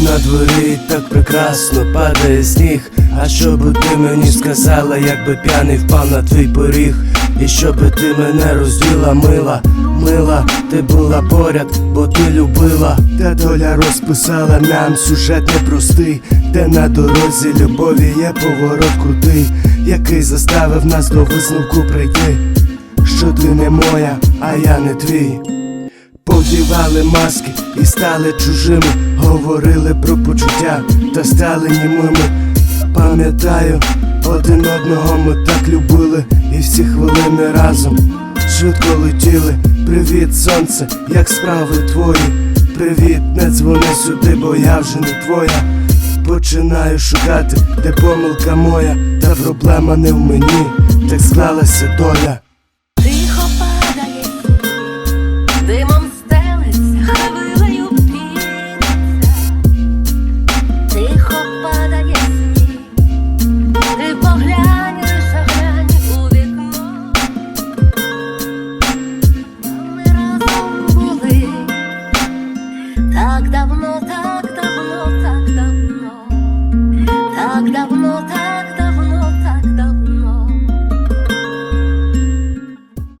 на дворі так прекрасно падає сніг. А що би ти мені сказала, якби п'яний впав на твій поріг? І щоби ти мене розділа, мила, мила, ти була поряд, бо ти любила. Та доля розписала нам сюжет непростий, де на дорозі любові є поворот крутий, який заставив нас до висновку прийти. Що ти не моя, а я не твій. Повдівали маски і стали чужими, говорили про почуття та стали німими. Пам'ятаю, один одного ми так любили, і всі хвилини разом швидко летіли. Привіт, сонце, як справи твої. Привіт, не дзвони сюди, бо я вже не твоя. Починаю шукати, де помилка моя, та проблема не в мені, так склалася доля. Так давно, так давно,